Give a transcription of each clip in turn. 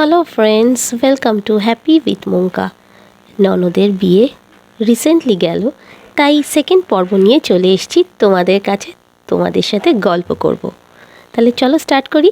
Hello friends welcome to happy with Monka ননদের বিয়ে recently গেল, তাই সেকেন্ড পর্ব নিয়ে চলে এসেছি তোমাদের কাছে, তোমাদের সাথে গল্প করব। তাহলে চলো স্টার্ট করি।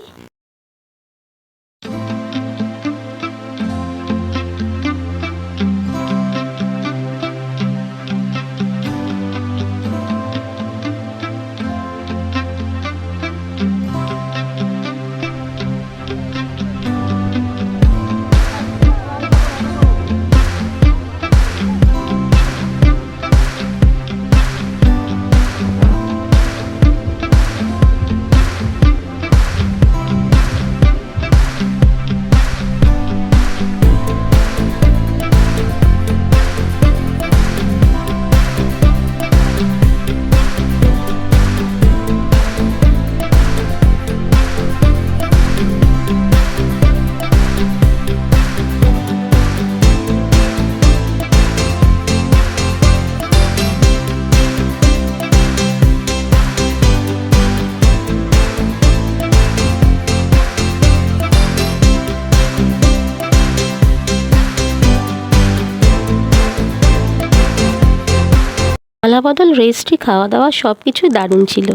মালাবদল রেস্ট্রি খাওয়া দাওয়া সব কিছুই দারুণ ছিল।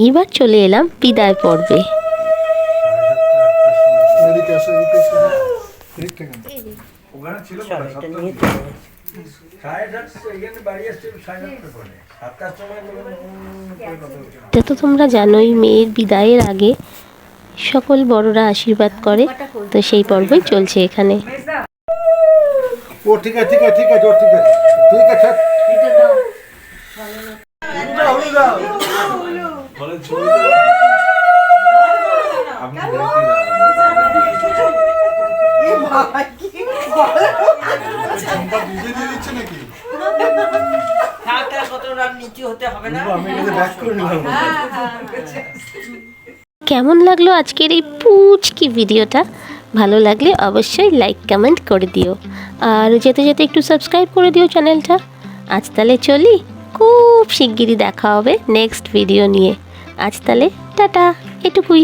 এবার চলে এলাম বিদায় পর্বে। এটা তো তোমরা জানোই, মেয়ের বিদায়ের আগে সকল বড়রা আশীর্বাদ করে, তো সেই পর্বই চলছে এখানে। ও ঠিক আছে ঠিক আছে ঠিক আছে ঠিক আছে। কেমন লাগল আজকের এই পুচকি ভিডিওটা? ভালো লাগলে অবশ্যই লাইক কমেন্ট করে দিও। আর যেতে যেতে একটু সাবস্ক্রাইব করে দিও চ্যানেলটা আজ তাহলে চলি, খুব শিগগিরই দেখা হবে নেক্সট ভিডিও নিয়ে। আজ তাহলে টাটা, এটুকুই।